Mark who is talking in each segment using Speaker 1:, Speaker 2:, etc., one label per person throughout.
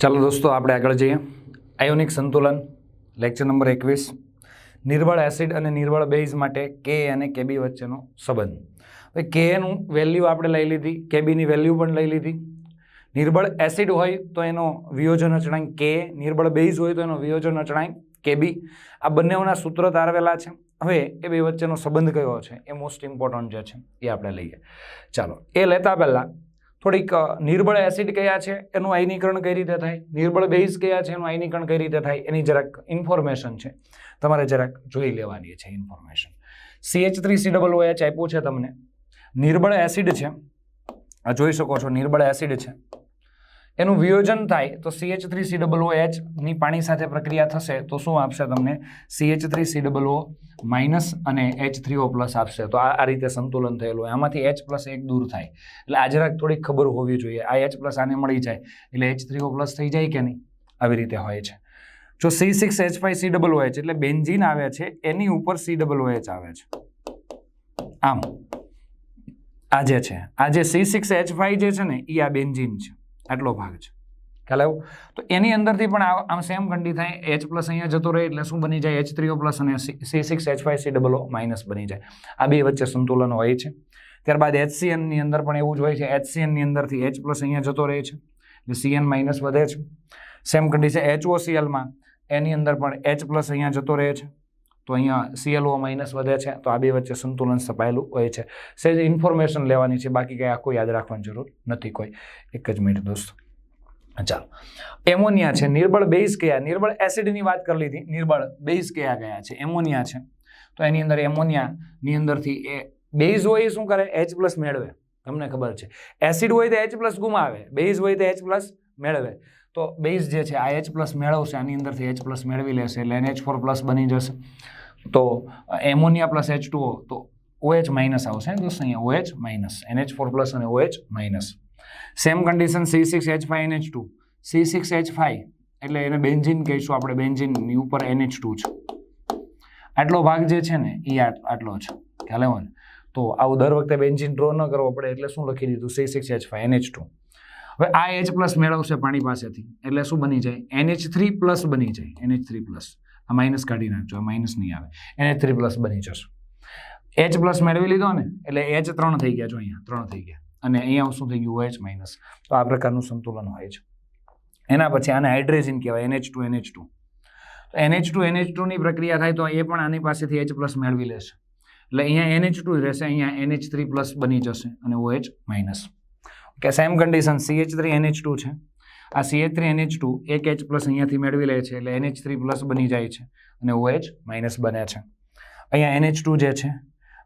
Speaker 1: ચાલો દોસ્તો, આપણે આગળ જઈએ. આયોનિક સંતુલન લેક્ચર નંબર એકવીસ. નિર્બળ એસિડ અને નિર્બળ બેઝ માટે કે અને કેબી વચ્ચેનો સંબંધ. હવે કેનું વેલ્યુ આપણે લઈ લીધી કેબીની વેલ્યુ પણ લઈ લીધી. નિર્બળ એસિડ હોય તો એનો વિયોજન અચળાંક કે નિર્બળ બેઝ હોય તો એનો વિયોજન અચળાંક કેબી આ બંનેઓના સૂત્ર તારવેલા છે. હવે એ બે વચ્ચેનો સંબંધ કયો છે? એ મોસ્ટ ઇમ્પોર્ટન્ટ જે છે, એ આપણે લઈએ. ચાલો, એ લેતા પહેલાં થોડીક નિર્બળ એસિડ કયા છે એનું આયનીકરણ કઈ રીતે થાય? નિર્બળ બેઝ કયા છે એનું આયનીકરણ કઈ રીતે થાય? એની જરાક ઇન્ફોર્મેશન છે. તમારે જરાક જોઈ લેવાની છે information. CH three C double OH આપ્યું છે તમને. નિર્બળ એસિડ છે. આ જોઈ શકો છો, નિર્બળ એસિડ છે. એનું વિયોજન થાય તો CH three C double O એચની પાણી સાથે પ્રક્રિયા થશે તો શું આપશે તમને? CH three C double O minus અને એચ થ્રી ઓ પ્લસ આપશે. તો આ રીતે સંતુલન થયેલું હોય. આમાંથી એચ પ્લસ એક દૂર થાય. એટલે આજે થોડીક ખબર હોવી જોઈએ. આ એચ પ્લસ આને મળી જાય. એટલે એચ થ્રી ઓ પ્લસ થઈ જાય કે નહીં? આવી રીતે હોય છે. જો C six H five C double H એટલે બેન્ઝીન આવે છે, એની ઉપર સી ડબલ એચ આવે છે. આમ, આ જે છે, આ જે સી સિક્સ એચ ફાઈવ જે છે ને એ આ બેન્ઝીન છે. આટલો ભાગ છે. ખ્યાલ આવ્યો? તો એની અંદરથી પણ આમ સેમ ઘંટી થાય. એચ પ્લસ અહીંયા જતો રહે એટલે શું બની જાય? એચ થ્રીઓ પ્લસ અને C six H five C double minus બની જાય. આ બે વચ્ચે સંતુલન હોય છે. ત્યારબાદ એચસીએનની અંદર પણ એવું જ હોય છે. એચસીએનની અંદરથી એચ પ્લસ અહીંયા જતો રહે છે. એટલે સીએન માઇનસ વધે છે. સેમ કન્ડિશન એચઓસીએલમાં એની અંદર પણ એચ પ્લસ અહીંયા જતો રહે છે. તો અહીંયા સીએલઓ માઇનસ વધે છે, તો આ બે વચ્ચે સંતુલન સ્થપાયેલું હોય છે. સેજ ઇન્ફોર્મેશન લેવાની છે, બાકી કંઈ આખું યાદ રાખવાની જરૂર નથી કોઈ. એક જ મિનિટ દોસ્તો. ચાલો. એમોનિયા છે, નિર્બળ બેઝ કયા? નિર્બળ એસિડની વાત કરી લીધી. નિર્બળ બેઝ કયા કયા છે? એમોનિયા છે. તો એની અંદર એમોનિયાની અંદરથી એ બેઝ હોય શું કરે? એચ પ્લસ મેળવે. તમને ખબર છે. એસિડ હોય તો એચ પ્લસ ગુમાવે. બેઝ હોય તો એચ પ્લસ મેળવે. તો બેઝ જે છે, આ એચ પ્લસ મેળવશે, આની અંદરથી એચ પ્લસ મેળવી લેશે એટલે એનએચ ફોર પ્લસ બની જશે. તો એમોનિયા પ્લસ એચ ટુ તો ઓએચ માઇનસ આવશે દોસ્તો, અહીંયા OH minus NH four plus અને OH minus same condition C six H five NH two C six H five એટલે એને બેન્ઝિન કહીશું આપણે બેન્ઝિનની ઉપર એનએચ ટુ છે. આટલો ભાગ જે છે ને એ આટલો છે. ખ્યાલ આવે ને? તો આવું દર વખતે બેન્ઝિન ડ્રો ન કરવો પડે, એટલે શું લખી દીધું? C six H five NH two હવે આ એચ પ્લસ મેળવશે પાણી પાસેથી. એટલે શું બની જાય? એનએચ થ્રી પ્લસ બની જાય. એનએચ થ્રી પ્લસ આ માઇનસ કાઢી નાખજો. આ માઇનસ નહીં આવે. એનએચ થ્રી પ્લસ બની જશે. એચ પ્લસ મેળવી લીધો ને, એટલે એચ ત્રણ થઈ ગયા જો અહીંયા. ત્રણ થઈ ગયા. અને અહીંયા શું થઈ ગયું? એચ માઇનસ તો આ પ્રકારનું સંતુલન હોય છે. એના પછી આને હાઇડ્રેજન કહેવાય. NH two NH two NH two NH ટુની પ્રક્રિયા થાય તો એ પણ આની પાસેથી એચ પ્લસ મેળવી લેશે. એટલે અહીંયા એનએચ ટુ રહેશે, અહીંયા એનએચ થ્રી પ્લસ બની જશે અને ઓએચ માઇનસ કે same condition CH three NH two છે. આ સીએચ થ્રી એનએચ ટુ એક એચ પ્લસ અહીંયાથી મેળવી લે છે એટલે એનએચ થ્રી પ્લસ બની જાય છે અને ઓએચ માઇનસ બને છે. અહીંયા એનએચ ટુ જે છે,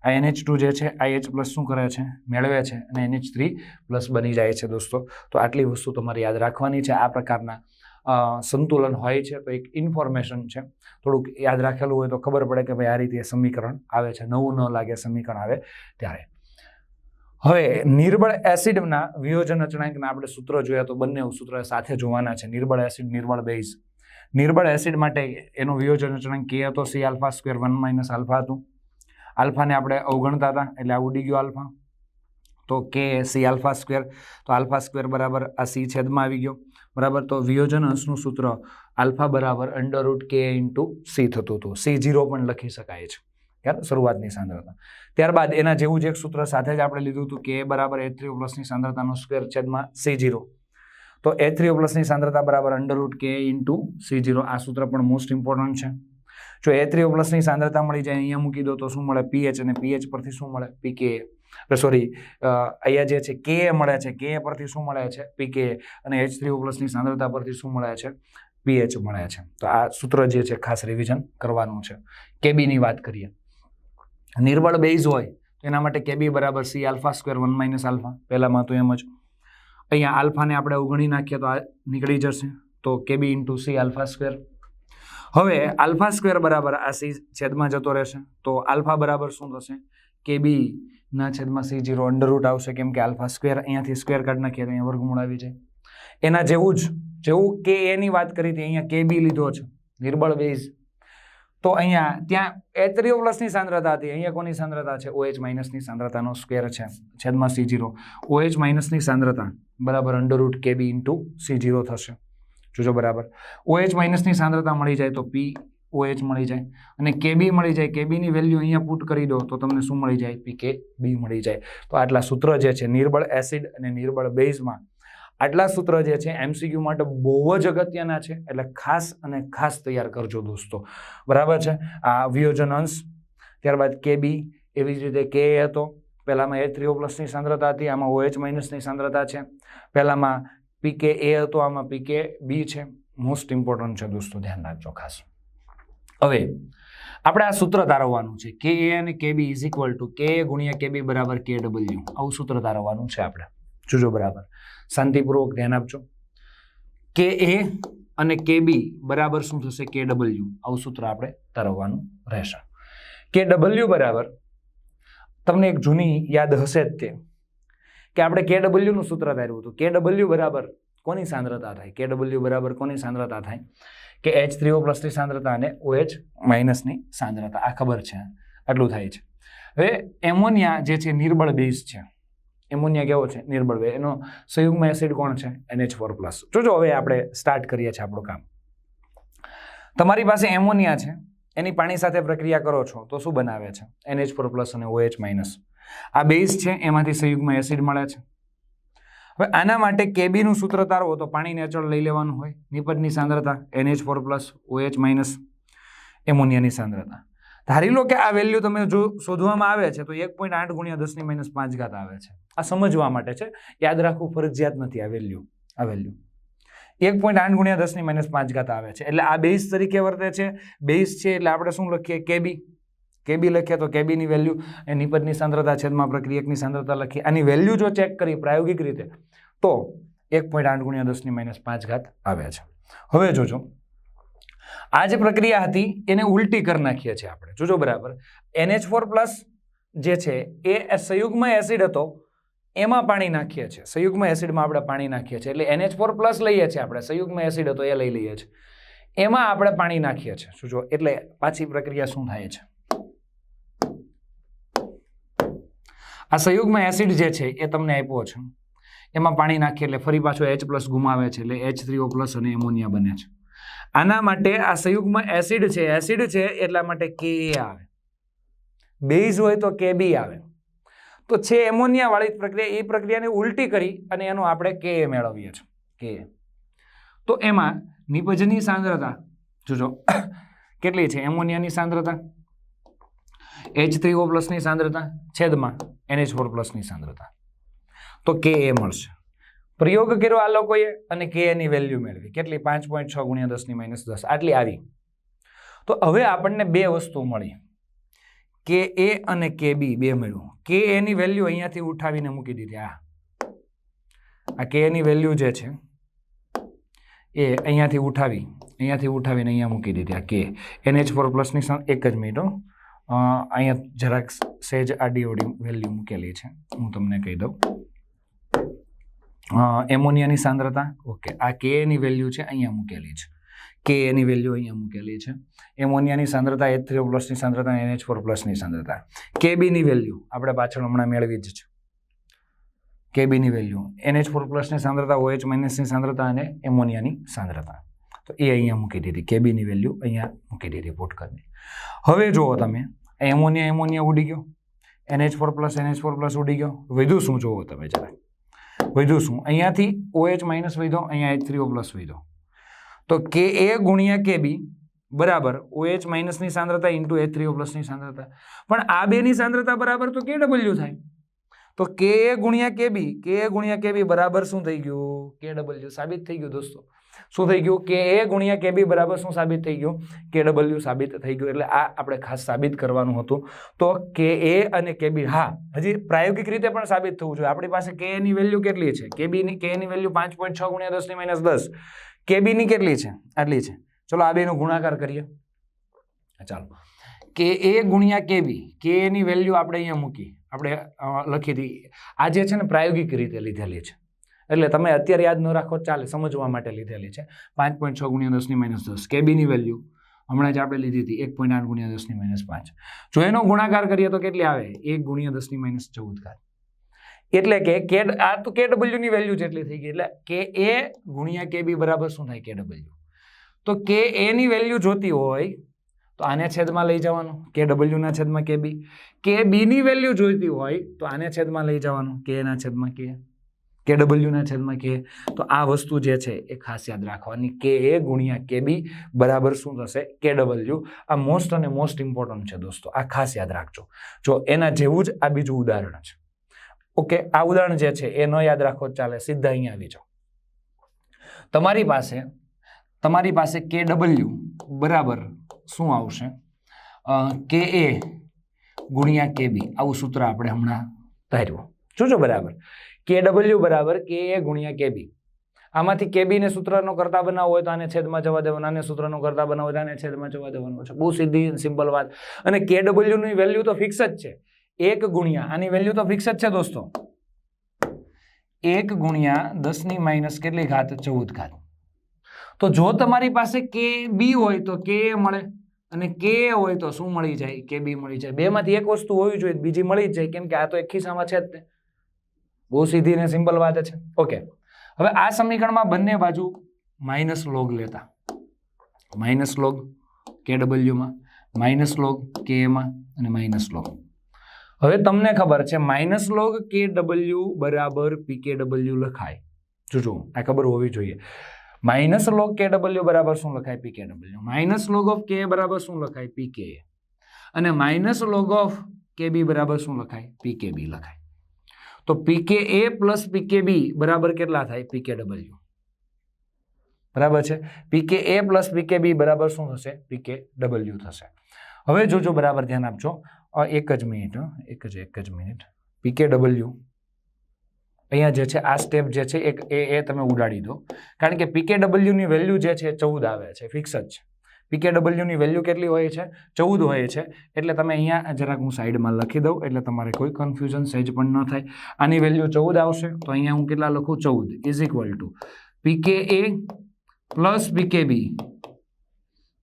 Speaker 1: આ એનએચ ટુ જે છે, આ એચ પ્લસ શું કરે છે? મેળવે છે અને એનએચ થ્રી પ્લસ બની જાય છે દોસ્તો. તો આટલી વસ્તુ તમારે યાદ રાખવાની છે. આ પ્રકારના સંતુલન હોય છે તો એક ઇન્ફોર્મેશન છે. થોડુંક યાદ રાખેલું હોય તો ખબર પડે કે ભાઈ આ રીતે સમીકરણ આવે છે. નવું ન લાગે સમીકરણ આવે ત્યારે. હવે નિર્બળ એસિડના વિયોજન અચળાંકના આપણે સૂત્રો જોયા તો બંને સૂત્ર સાથે જોવાના છે. નિર્બળ એસિડ, નિર્બળ બેઝ. નિર્બળ એસિડ માટે એનો વિયોજન અચળાંક કે હતો C alpha square one minus alpha હતું. આલ્ફાને આપણે અવગણતા હતા એટલે આ ઉડી ગયો આલ્ફા. તો કે સી આલ્ફા સ્ક્વેર, તો આલ્ફા સ્ક્વેર બરાબર આ સી છેદમાં આવી ગયો. બરાબર, તો વિયોજન અંશનું સૂત્ર આલ્ફા બરાબર under root K into C થતું હતું. સી જીરો પણ લખી શકાય છે. યાર શરૂઆતની સાંદ્રતા. ત્યારબાદ એના જેવું જ એક સૂત્ર સાથે જ આપણે લીધું હતું કે એ બરાબર એ થ્રી પ્લસની સાંદ્રતાનો સ્ક્વેર છેદમાં સી જીરો તો એ થ્રી પ્લસની સાંદ્રતા બરાબર અંડરરૂટ કે ઇન્ટુ સી જીરો આ સૂત્ર પણ મોસ્ટ ઇમ્પોર્ટન્ટ છે. જો એ થ્રી પ્લસની સાંદ્રતા મળી જાય, અહીંયા મૂકી દો તો શું મળે? પીએચ અને પીએચ પરથી શું મળે? પીકે સોરી અહીંયા જે છે કે મળે છે. કે પરથી શું મળે છે? પીકે અને એચ થ્રી પ્લસની સાંદ્રતા પરથી શું મળે છે? પીએચ મળે છે. તો આ સૂત્ર જે છે, ખાસ રિવિઝન કરવાનું છે. કેબીની વાત કરીએ. નિર્બળ બેઝ હોય, તો એના માટે કેબી બરાબર C alpha square one minus alpha. પહેલાંમાં તો એમ જ. અહીંયા આલ્ફાને આપણે અવગણી નાખીએ તો આ નીકળી જશે. તો KB into C alpha square. હવે આલ્ફા સ્ક્વેર બરાબર આ સી છેદમાં જતો રહેશે. તો આલ્ફા બરાબર શું થશે? કેબી ના છેદમાં સી જીરો અંડરરૂટ આવશે, કેમ કે આલ્ફા સ્ક્વેર અહીંયાથી સ્ક્વેર કાર્ડ નાખીએ તો અહીંયા વર્ગમૂળ આવી જાય. એના જેવું જ, જેવું કે એની વાત કરી હતી, અહીંયા કે બી લીધો છે. નિર્બળ બેઝ. તો અહીંયા ત્યાં એથરીઓ પ્લસની સાંદ્રતા હતી. અહીંયા કોની સાંદ્રતા છે? ઓએચ માઇનસની સાંદ્રતાનો સ્ક્વેર છે. છેદમાં સી જીરો ઓએચ માઇનસની સાંદ્રતા બરાબર અંડર રૂટ કે બી ઇન્ટુ સી જીરો થશે. જોજો બરાબર. ઓએચ માઇનસની સાંદ્રતા મળી જાય તો પી ઓએચ મળી જાય. અને કેબી મળી જાય કેબીની વેલ્યુ અહીંયા પુટ કરી દો તો તમને શું મળી જાય? પી કે બી મળી જાય. તો આટલા સૂત્ર જે છે, નિર્બળ એસિડ અને નિર્બળ બેઝમાં આટલા સૂત્ર જે છે એમસીક્યુ માટે બહુ જ અગત્યના છે. એટલે ખાસ અને ખાસ તૈયાર કરજો દોસ્તો. બરાબર છે? આ વિયોજન અંશ, ત્યારબાદ કેબી એવી જ રીતે કે હતો. પહેલામાં એ થ્રીઓ પ્લસની સાંદ્રતા હતી, આમાં ઓએચ માઇનસની સાંદ્રતા છે. પહેલામાં પીકે એ હતો, આમાં પીકે બી છે. મોસ્ટ ઇમ્પોર્ટન્ટ છે દોસ્તો, ધ્યાન રાખજો ખાસ. હવે, આપણે આ સૂત્ર તારવવાનું છે. કે એ અને કે બી ઇઝ ઇક્વલ ટુ કે ગુણ્યા કે બી બરાબર કે ડબલ્યુ આવું સૂત્ર તારવવાનું છે આપણે. જોજો બરાબર. શાંતિપૂર્વક ધ્યાન આપજો. કે એ અને કે બી બરાબર શું થશે? કે ડબલ્યુ. આવું સૂત્ર આપણે તારવવાનું રહેશે. કે ડબલ્યુ બરાબર. તમને એક જૂની યાદ હશે જ તે. કે આપણે કે ડબલ્યુનું સૂત્ર તાર્યું હતું. કે ડબલ્યુ બરાબર કોની સાંદ્રતા થાય? કે ડબલ્યુ બરાબર કોની સાંદ્રતા થાય? કે એચ થ્રીઓ પ્લસની સાંદ્રતા અને ઓએચ માઇનસની સાંદ્રતા. આ ખબર છે. આટલું થાય છે. હવે એમોનિયા જે છે નિર્બળ બેઝ છે. એમોનિયા કેવો છે? નિર્બળ વે એનો સંયુગમાં એસિડ કોણ છે? એનએચ ફોર પ્લસ જોજો, હવે આપણે સ્ટાર્ટ કરીએ છીએ આપણું કામ. તમારી પાસે એમોનિયા છે. એની પાણી સાથે પ્રક્રિયા કરો છો, તો શું બનાવે છે? એનએચ ફોર પ્લસ અને ઓએચ માઇનસ આ બેઝ છે, એમાંથી સંયુગમાં એસિડ મળે છે. હવે આના માટે કેબીનું સૂત્ર તારવો, તો પાણીને અચળ લઈ લેવાનું હોય. નિપજની સાંદ્રતા NH four plus OH minus એમોનિયાની સાંદ્રતા. ધારી લો કે આ વેલ્યુ તમે જો શોધવામાં આવે છે, તો એક પોઈન્ટ આઠ ગુણ્યા દસની માઇનસ પાંચ ઘાત આવે છે. આ સમજવા માટે છે. યાદ રાખવું, ફરજિયાત નથી આ વેલ્યુ આ વેલ્યુ એક પોઈન્ટ આઠ ગુણ્યા દસની માઇનસ પાંચ ઘાત આવે છે. એટલે આ બેઝ તરીકે વર્તે છે. બેઝ છે એટલે આપણે શું લખીએ? કેબી કેબી લખીએ તો કેબીની વેલ્યુ એ નિપજની સાંદ્રતા, છેદમાં પ્રક્રિયકની સાંદ્રતા લખીએ. આની વેલ્યુ જો ચેક કરી પ્રાયોગિક રીતે, તો એક પોઈન્ટ આઠ ગુણ્યા દસની માઇનસ પાંચ ઘાત આવે છે. હવે જોજો. આ જે પ્રક્રિયા હતી, એને ઉલટી કરી નાખીએ છીએ આપણે. જોજો બરાબર. એનએચ ફોર પ્લસ જે છે, એ સંયુગમાં એસિડ હતો. એમાં પાણી નાખીએ છીએ. સંયુગ્મ એસિડમાં આપણે પાણી નાખીએ છીએ. એટલે એનએચ ફોર પ્લસ લઈએ છીએ આપણે. સંયુગ્મ એસિડ હતો એ લઈ લઈએ છીએ. એમાં આપણે પાણી નાખીએ છીએ. શું જો? એટલે પાછી પ્રક્રિયા શું થાય છે? આ સંયુગ્મ એસિડ જે છે એ તમને આપ્યો છે. એમાં પાણી નાખીએ એટલે ફરી પાછો એચ પ્લસ ગુમાવે છે. એટલે એચ થ્રીઓ પ્લસ અને એમોનિયા બને છે. આના માટે આ સંયુગ્મ એસિડ છે. એસિડ છે એટલા માટે કે આવે. બેઝ હોય તો કે બી આવે. તો છે એમોનિયા વાળી પ્રક્રિયા. એ પ્રક્રિયાને ઉલટી કરી અને એનો આપણે કે મેળવીએ છીએ. કે. તો એમાં નિપજની સાંદ્રતા જોજો. કેટલી છે? એમોનિયાની સાંદ્રતા. એચ થ્રી ઓ પ્લસની સાંદ્રતા. છેદમાં એનએચ ફોર પ્લસની સાંદ્રતા. તો કે એ મળશે. પ્રયોગ કર્યો આ લોકોએ અને કે એની વેલ્યુ મેળવી. કેટલી? પાંચ પોઈન્ટ છ ગુણ્યા દસની માઇનસ દસ. આટલી આવી. તો હવે આપણને બે વસ્તુ મળી. કે એ અને કે બી બે મળ્યું. કે એની વેલ્યુ અહીંયાથી ઉઠાવીને મૂકી દીધી. આ. આ કે એની વેલ્યુ જે છે, એ અહીંયાથી ઉઠાવી, અહીંયાથી ઉઠાવીને અહીંયા મૂકી દીધી. આ કે. એન એચ ફોર પ્લસની એક જ મિનિટો અહીંયા જરાક સેજ આડી ઓડી વેલ્યુ મૂકેલી છે. હું તમને કહી દઉં. એમોનિયાની સાંદ્રતા. ઓકે. આ કે એની વેલ્યુ છે, અહીંયા મૂકેલી છે. કે એની વેલ્યુ અહીંયા મૂકેલી છે. એમોનિયાની સાંદ્રતા એચ થ્રી પ્લસની સાંદ્રતા એનએચ ફોર પ્લસની સાંદ્રતા. કેબીની વેલ્યુ આપણે પાછળ હમણાં મેળવી જ છે. કેબીની વેલ્યુ એનએચ ફોર પ્લસની સાંદ્રતા, ઓએચ માઇનસની સાંદ્રતા અને એમોનિયાની સાંદ્રતા. તો એ અહીંયા મૂકી દીધી. કેબીની વેલ્યુ અહીંયા મૂકી દીધી પુટ કરી હવે જુઓ તમે એમોનિયા એમોનિયા ઉડી ગયો. NH four plus, NH four plus ઉડી ગયો. વધુ શું જુઓ તમે જરા વધુ શું? અહીંયાથી ઓએચ માઇનસ વધ્યો અહીંયા એચ ઓ પ્લસ વધ્યો તો કે એ ગુણ્યા કે બી, બરાબર, ઓએચ માઇનસની સાંદ્રતા ઇન્ટુ એચ થ્રી ઓ પ્લસની સાંદ્રતા. પણ આ બેની સાંદ્રતા બરાબર તો કે ડબલ્યુ થાય? તો કે એ ગુણ્યા કે બી, કે એ ગુણ્યા કે બી બરાબર શું થઈ ગયું? કે ડબલ્યુ સાબિત થઈ ગયું, દોસ્તો. શું થઈ ગયું? કે એ ગુણ્યા કે બી બરાબર શું સાબિત થઈ ગયું? કે ડબલ્યુ સાબિત થઈ ગયું. એટલે આ આપણે ખાસ સાબિત કરવાનું હતું. તો કે એ અને કે બી. હા, હજી પ્રાયોગિક રીતે પણ સાબિત થવું જોઈએ. આપણી પાસે કે એની વેલ્યુ કેટલી છે? કે બીની કે એની વેલ્યુ પાંચ પોઈન્ટ છ ગુણ્યા દસની માઇનસ દસ. કે બીની કેટલી છે? આટલી છે. ચલો આ બેનો ગુણાકાર કરીએ. ચાલો. કે એ ગુણ્યા કે બી, કે એની વેલ્યુ આપણે અહીંયા મૂકી. આપણે લખી હતી. આ જે છે ને પ્રાયોગિક રીતે લીધેલી છે. એટલે તમે અત્યારે યાદ ન રાખો, ચાલે, સમજવા માટે લીધેલી છે. પાંચ પોઈન્ટ છ ગુણ્યા દસની માઇનસ દસ. કેબીની વેલ્યુ હમણાં જ આપણે લીધી હતી, એક પોઈન્ટ આઠ ગુણ્યા દસની માઇનસ પાંચ. જો એનો ગુણાકાર કરીએ તો કેટલી આવે? એક ગુણ્યા દસની માઇનસ ચૌદ ઘાત એટલે કે કે આ તો કે ની વેલ્યુ જેટલી થઈ ગઈ. એટલે કે એ ગુણ્યા કે બી બરાબર શું થાય? કે ડબલ્યુ તો કે એની વેલ્યુ જોતી હોય, તો આને છેદમાં લઈ જવાનું. કે ના છેદમાં કે બી કે બી ની વેલ્યુ જોઈતી હોય, તો આને છેદમાં લઈ જવાનું. કે એના છેદમાં કે કે ડબલ્યુના છેદમાં કે તો આ વસ્તુ જે છે એ ખાસ યાદ રાખવાની. કે એ ગુણ્યા કે બી બરાબર શું થશે? કે ડબલ્યુ આ મોસ્ટ અને મોસ્ટ ઇમ્પોર્ટન્ટ છે દોસ્તો. આ ખાસ યાદ રાખજો. જો એના જેવું જ આ બીજું ઉદાહરણ છે. ઓકે, આ ઉદાહરણ જે છે એ ન યાદ રાખો ચાલે, સીધા અહીંયા આવી જાઓ. તમારી પાસે તમારી પાસે કે ડબલ્યુ બરાબર શું આવશે? કે એ ગુણ્યા કે બી. આવું સૂત્ર આપણે હમણાં ધાર્યું. જોજો બરાબર? કે ડબલ્યુ બરાબર, કે એ ગુણ્યા કે બી આમાંથી કે બીને સૂત્રનો કરતા બનાવવો હોય તો આને છેદમાં જવા દેવાનો, આને સૂત્રનો કરતા બનાવવો હોય તો આને છેદમાં જવા દેવાનો. છે બહુ સીધી સિમ્પલ વાત. અને કે ડબલ્યુની વેલ્યુ તો ફિક્સ જ છે. એક ગુણ્યા, આની વેલ્યુ તો ફિક્સ જ છે દોસ્તો. એક ગુણ્યા દસની માઇનસ કેટલી ઘાત? ચૌદ ઘાત. તો જો તમારી પાસે કે બી હોય તો કે મળે અને કે હોય તો શું મળી જાય? કે બી મળી જાય. બેમાંથી એક વસ્તુ હોવી જોઈએ, બીજી મળી જ જાય. કેમ કે આ તો એક ખિસ્સામાં છે જ તે. બહુ સીધી ને સિમ્પલ વાત છે. ઓકે હવે આ સમીકરણમાં બંને બાજુ માઇનસ લોગ લેતા. માઇનસ લોગ કે ડબલ્યુમાં માઇનસ લોગ કે એમાં અને માઇનસ લોગ હવે તમને ખબર છે માઇનસ લોગ કે ડબલ્યુ બરાબર પી કે ડબલ્યુ લખાય જોજો આ ખબર હોવી જોઈએ. માઇનસ લોગ કે ડબલ્યુ બરાબર શું લખાય? પી કે ડબલ્યુ માઇનસ લોગ ઓફ કે બરાબર શું લખાય? પી કે અને માઇનસ લોગ ઓફ કે બી બરાબર શું લખાય? પી કે બી લખાય. તો pK A plus pK B બરાબર કેટલા થાય? પીકે ડબલ્યુ બરાબર છે? PK A plus pK B બરાબર શું થશે? પીકે ડબલ્યુ થશે. હવે જોજો, બરાબર ધ્યાન આપજો. એક જ મિનિટ એક જ એક જ મિનિટ. પીકે ડબલ્યુ અહીંયા જે છે, આ સ્ટેપ જે છે એક એ તમે ઉડાડી દો. કારણ કે પીકે ડબલ્યુની વેલ્યુ જે છે ચૌદ આવે છે. ફિક્સ જ છે. પી કે ડબલ્યુની વેલ્યુ કેટલી હોય છે? ચૌદ હોય છે. એટલે તમે અહીંયા જરાક હું સાઈડમાં લખી દઉં, એટલે તમારે કોઈ કન્ફ્યુઝન સહેજ પણ ન થાય. આની વેલ્યુ ચૌદ આવશે, તો અહીંયા હું કેટલા લખું? ચૌદ is equal to pK A plus pK B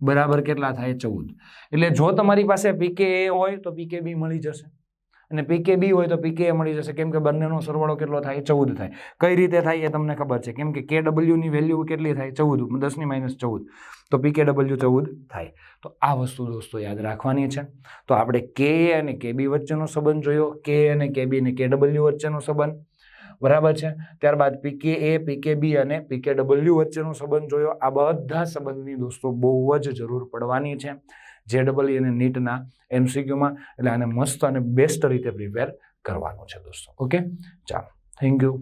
Speaker 1: બરાબર કેટલા થાય? ચૌદ. એટલે જો તમારી પાસે પીકે એ હોય, તો પીકે બી મળી જશે. અને પીકે બી હોય તો પીકે મળી જશે. કેમ કે બંનેનો સરવાળો કેટલો થાય ચૌદ થાય. કઈ રીતે થાય એ તમને ખબર છે. કેમ કે કે ડબલ્યુની વેલ્યુ કેટલી થાય? ચૌદ. દસની માઇનસ ચૌદ. તો પીકે ડબલ્યુ ચૌદ થાય. તો આ વસ્તુ દોસ્તો યાદ રાખવાની છે. તો આપણે કે અને કે બી વચ્ચેનો સંબંધ જોયો. કે અને કે બી અને કે ડબલ્યુ વચ્ચેનો સંબંધ. બરાબર છે? ત્યારબાદ પીકે એ પીકે બી અને પીકે ડબલ્યુ વચ્ચેનો સંબંધ જોયો. આ બધા સંબંધની દોસ્તો બહુ જ જરૂર પડવાની છે. જે ડબલ અને નીટના એમસીક્યુમાં એટલે આને મસ્ત અને બેસ્ટ રીતે પ્રિપેર કરવાનું છે દોસ્તો. ઓકે ચાલો. Thank you